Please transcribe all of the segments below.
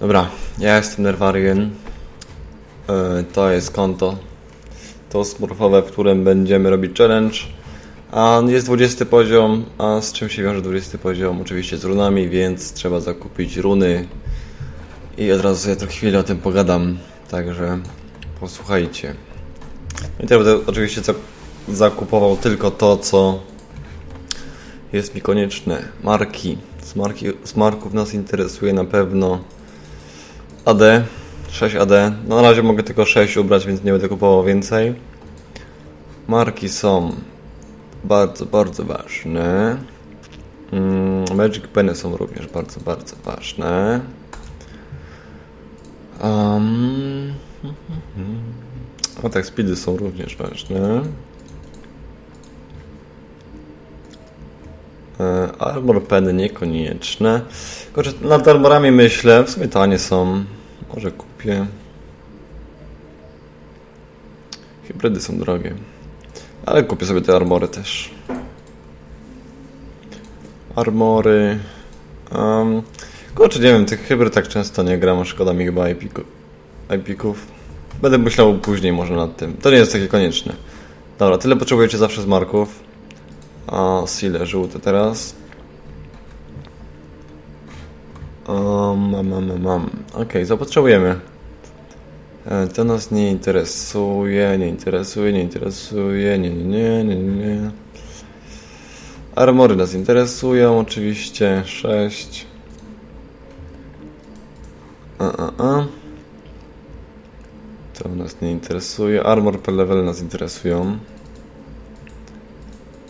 Dobra, ja jestem Nerwarian. E, To jest konto. To smurfowe, w którym będziemy robić challenge. A jest 20 poziom, a z czym się wiąże 20 poziom? Oczywiście z runami, więc trzeba zakupić runy. I od razu sobie trochę chwilę o tym pogadam. Także posłuchajcie. I teraz będę oczywiście za- zakupował tylko to, co jest mi konieczne. Marki. Z, marki, z marków nas interesuje na pewno AD. 6 AD. No, na razie mogę tylko 6 ubrać, więc nie będę kupował więcej. Marki są bardzo, bardzo ważne. Mm, Magic Penny są również bardzo, bardzo ważne. Um, o tak, speedy są również ważne. E, Armor peny niekonieczne. Nad armorami myślę, w sumie tanie są. Może kupię. Hybrydy są drogie. Ale kupię sobie te armory też. Armory. Um, kurczę, nie wiem, tych hybryd tak często nie gram, szkoda mi chyba IP-ków. IP-ków. Będę myślał później może nad tym. To nie jest takie konieczne. Dobra, tyle potrzebujecie zawsze z marków. A sile żółte teraz. Um, mam, mam, mam, mam. Okej, co potrzebujemy? E, To nas nie interesuje, nie interesuje, nie interesuje, nie, nie, nie, nie. Armory nas interesują, oczywiście, 6. A, a, a. To nas nie interesuje. Armor per level nas interesują.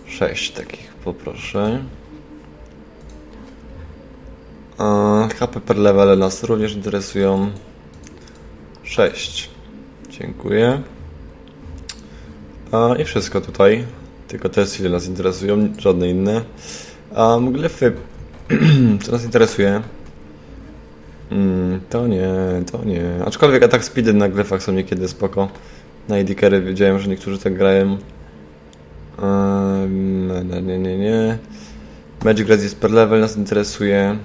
6 takich poproszę. HP per level nas również interesują. 6. Dziękuję. A, I wszystko tutaj. Tylko te ile nas interesują, żadne inne. A glyfy, co nas interesuje? Mm, to nie, to nie. Aczkolwiek atak speedy na glyfach są niekiedy spoko. Na carry wiedziałem, że niektórzy tak grają. Um, nie, nie, nie. Magic Resist per level nas interesuje.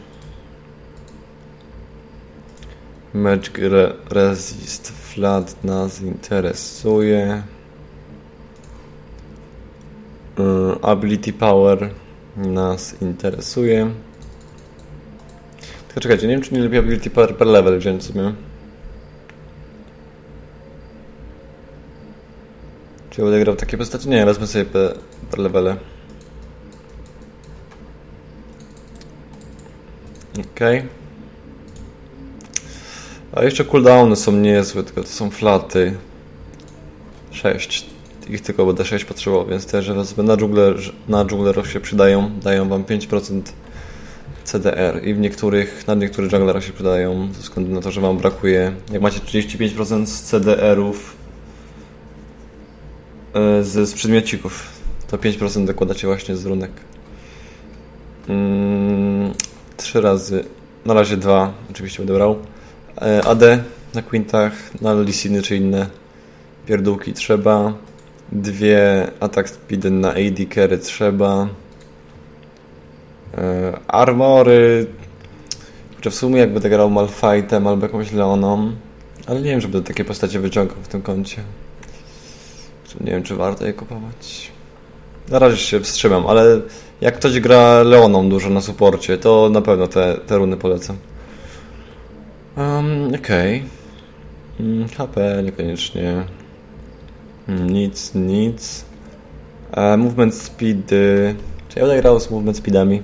Magic Re Resist Flat nas interesuje. Mm, Ability Power nas interesuje. Tylko czekajcie, nie wiem czy nie lepiej Ability Power per level wziąć sobie. Czy będę grał takie postacie? Nie, wezmę sobie per, per levele. Okej. A jeszcze cooldowny są niezłe, tylko to są flaty. 6. Ich tylko będę 6 potrzebował, więc też wezmę na dżungler, na dżunglerów się przydają. Dają wam 5% CDR i w niektórych, na niektórych junglerach się przydają, ze względu na to, że wam brakuje. Jak macie 35% z CDR-ów e, z, z przedmiocików, to 5% dokładacie właśnie z runek. Mm, trzy razy, na razie dwa, oczywiście będę brał. E, AD na quintach, na Lisiny czy inne pierdółki trzeba. Dwie atak speedy na AD carry trzeba. E, armory. Kurczę, w sumie jak będę grał Malfightem albo jakąś Leoną, ale nie wiem, żeby takie postacie wyciągał w tym kącie. Nie wiem, czy warto je kupować. Na razie się wstrzymam, ale jak ktoś gra Leoną dużo na suporcie, to na pewno te, te runy polecam. Um, Okej. Mm, HP niekoniecznie. Mm, Nic, nic. E, movement speedy. Czy ja będę grał z movement speedami?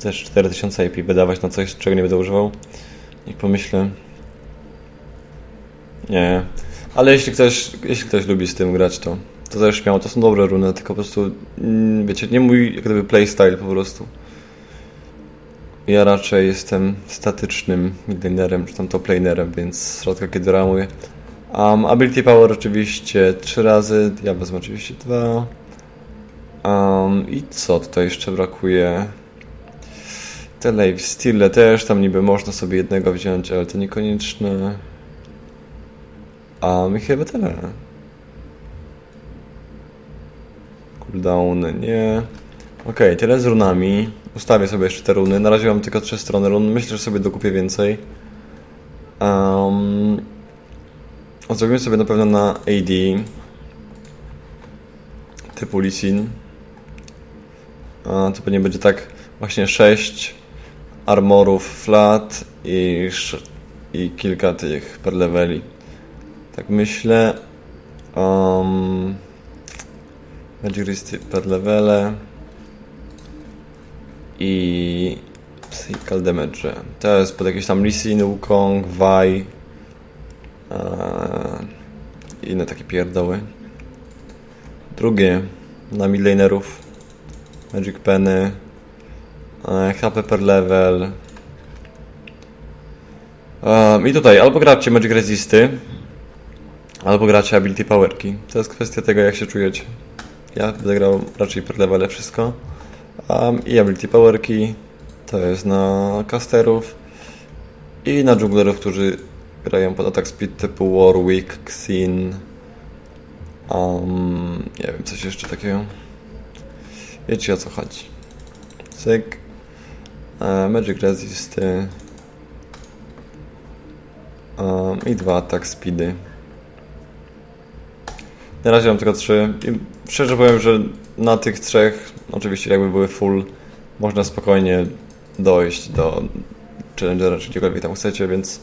Też 4000 IP wydawać na coś, czego nie będę używał. Niech pomyślę. Nie. Ale jeśli ktoś, jeśli ktoś lubi z tym grać, to, to też śmiało. To są dobre runy, tylko po prostu, mm, wiecie, nie mój jak gdyby playstyle po prostu. Ja raczej jestem statycznym midlanerem, czy tam top lanerem, więc rzadko kiedy ramuję. Um, ability power oczywiście 3 razy, ja wezmę oczywiście 2. Um, I co tutaj jeszcze brakuje? Te life steale też, tam niby można sobie jednego wziąć, ale to niekonieczne. A my chyba tyle. Cooldown nie. Okej, tyle z runami. Ustawię sobie jeszcze te runy. Na razie mam tylko trzy strony run. Myślę, że sobie dokupię więcej. Um, zrobimy sobie na pewno na AD typu Lee Sin. A, to pewnie będzie tak właśnie 6 armorów flat i, i kilka tych per leveli. Tak myślę. Um, Magic per levele i Psychical Damage. To jest pod jakieś tam Lee Sin, Wukong, Vi i inne takie pierdoły. Drugie na midlanerów Magic Penny eee, HP per level Ehm, I tutaj albo gracie Magic Resisty albo gracie Ability Powerki. To jest kwestia tego jak się czujecie. Ja grał raczej per levele wszystko. Um, I Ability Powerki to jest na casterów i na junglerów, którzy grają pod attack speed typu Warwick, Xin um, nie wiem, coś jeszcze takiego. Wiecie o co chodzi. Cyk. E, Magic Resisty. Um, i dwa attack speedy na razie mam tylko trzy i szczerze powiem, że na tych trzech oczywiście jakby były full można spokojnie dojść do Challengera czy gdziekolwiek tam chcecie, więc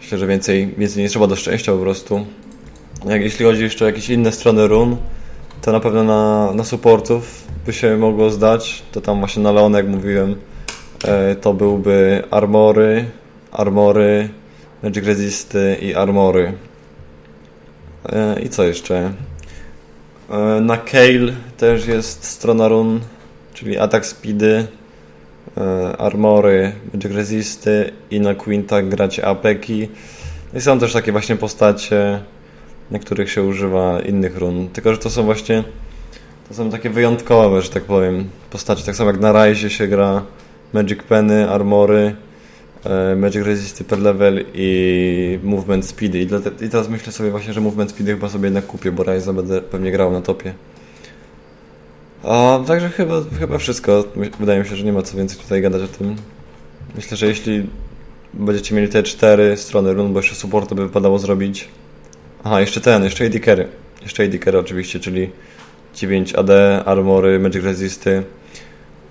myślę, że więcej, więcej nie trzeba do szczęścia po prostu. Jak jeśli chodzi jeszcze o jakieś inne strony run, to na pewno na, na supportów by się mogło zdać. To tam właśnie na Leon, jak mówiłem, e, to byłby armory, armory, magic resisty i armory. E, I co jeszcze? E, Na Kale też jest strona run, czyli atak speedy, e, armory, magic resisty i na Quinta grać apeki. I są też takie właśnie postacie, na których się używa innych run. Tylko, że to są właśnie to są takie wyjątkowe, że tak powiem, postacie. Tak samo jak na Rise się gra Magic Penny, Armory, Magic Resisty per level i Movement Speedy. I, dlate- I teraz myślę sobie właśnie, że Movement Speedy chyba sobie jednak kupię, bo Rise'a będę pewnie grał na topie. A, także chyba, chyba wszystko. Wydaje mi się, że nie ma co więcej tutaj gadać o tym. Myślę, że jeśli będziecie mieli te cztery strony run, bo jeszcze supportu by wypadało zrobić. Aha, jeszcze ten, jeszcze AD Carry. Jeszcze AD Carry oczywiście, czyli 9 AD, Armory, Magic Resisty.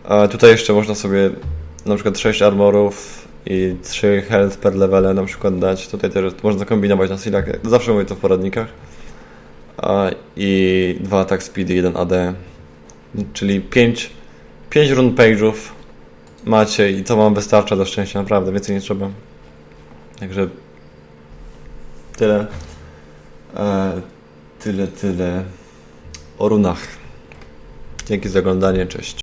A tutaj jeszcze można sobie na przykład 6 armorów i 3 health per levele na przykład dać. Tutaj też można kombinować na sealach. Zawsze mówię to w poradnikach. I 2 attack speed i 1 AD. Czyli 5, 5 run page'ów macie i to wam wystarcza do szczęścia, naprawdę, więcej nie trzeba. Także tyle. E, tyle, tyle o runach. Dzięki za oglądanie, cześć.